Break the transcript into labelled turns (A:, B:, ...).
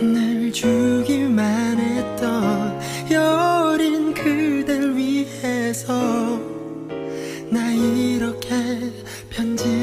A: 요늘 주기만 했던 여린 그댈 위해서 나 이렇게 편지